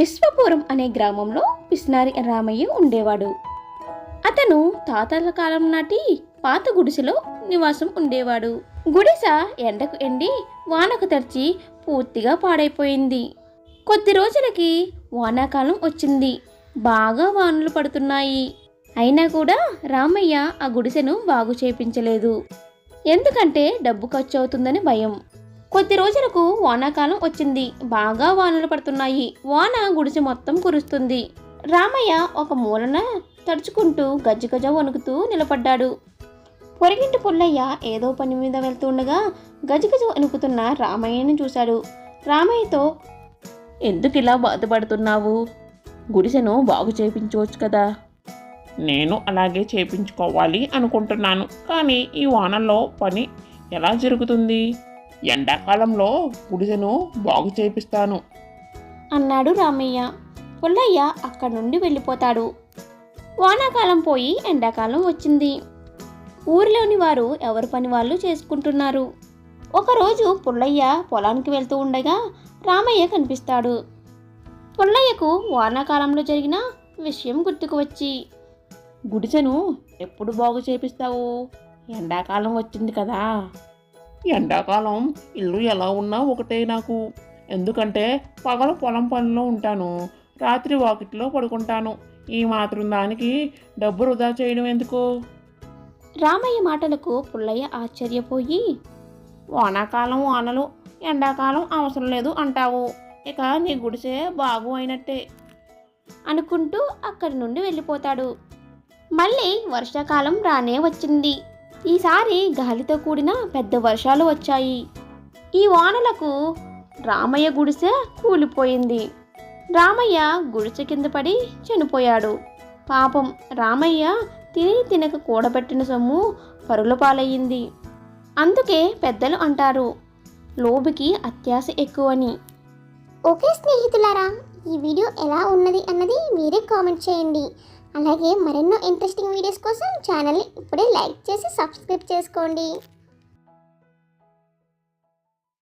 విశ్వపురం అనే గ్రామంలో పిస్నారి రామయ్య ఉండేవాడు. అతను తాతల కాలం నాటి పాత గుడిసెలో నివాసం ఉండేవాడు. గుడిస ఎండకు ఎండి వానకు తడిచి పూర్తిగా పాడైపోయింది. కొద్ది రోజులకి వానాకాలం వచ్చింది. బాగా వానలు పడుతున్నాయి. అయినా కూడా రామయ్య ఆ గుడిసెను బాగు చేపించలేదు. ఎందుకంటే డబ్బు ఖర్చు అవుతుందని భయం. కొద్ది రోజులకు వానాకాలం వచ్చింది. బాగా వానలు పడుతున్నాయి. వాన గుడిసె మొత్తం కురుస్తుంది. రామయ్య ఒక మూలన తడుచుకుంటూ గజ్జగజ వణుకుతూ నిలబడ్డాడు. పొరగింటి పుల్లయ్య ఏదో పని మీద వెళ్తుండగా గజగజ వణుకుతున్న రామయ్యని చూశాడు. రామయ్యతో ఎందుకు ఇలా బాధపడుతున్నావు? గుడిసెను బాగు చేయించవచ్చు కదా. నేను అలాగే చేపించుకోవాలి అనుకుంటున్నాను. కానీ ఈ వానల్లో పని ఎలా జరుగుతుంది? ఎండాకాలంలో గుడిసెను బాగు చేపిస్తాను. అన్నాడు రామయ్య. పుల్లయ్య అక్కడి నుండి వెళ్ళిపోతాడు. వానాకాలం పోయి ఎండాకాలం వచ్చింది. ఊరిలోని వారు ఎవరి పని వాళ్ళు చేసుకుంటున్నారు. ఒకరోజు పుల్లయ్య పొలానికి వెళ్తూ ఉండగా రామయ్య కనిపిస్తాడు. పుల్లయ్యకు వానాకాలంలో జరిగిన విషయం గుర్తుకు వచ్చి గుడిసెను ఎప్పుడు బాగు చేపిస్తావు? ఎండాకాలం వచ్చింది కదా. ఎండాకాలం ఇల్లు ఎలా ఉన్నా ఒకటే నాకు. ఎందుకంటే పగల పొలం పనిలో ఉంటాను రాత్రి వాకిట్లో పడుకుంటాను. ఈ మాత్రం దానికి డబ్బు వృధా చేయడం ఎందుకు? రామయ్య మాటలకు పుల్లయ్య ఆశ్చర్యపోయి వానాకాలం వానలు ఎండాకాలం అవసరం లేదు అంటావు. ఇక నీ గుడిసే బాగు అయినట్టే అనుకుంటూ అక్కడి నుండి వెళ్ళిపోతాడు. మళ్ళీ వర్షాకాలం రానే వచ్చింది. ఈసారి గాలితో కూడిన పెద్ద వర్షాలు వచ్చాయి. ఈ వానలకు రామయ్య గుడిసె కూలిపోయింది. రామయ్య గుడిసె కింద పడి చనిపోయాడు. పాపం రామయ్య తిని తినక కూడబెట్టిన సొమ్ము పరుల పాలయ్యింది. అందుకే పెద్దలు అంటారు లోబికి అత్యాశ ఎక్కువని. ఓకే స్నేహితులారా ఈ వీడియో ఎలా ఉన్నది అన్నది మీరే కామెంట్ చేయండి. అలాగే మరెన్నో ఇంట్రెస్టింగ్ వీడియోస్ కోసం ఛానల్ని ఇప్పుడే లైక్ చేసి సబ్స్క్రైబ్ చేసుకోండి.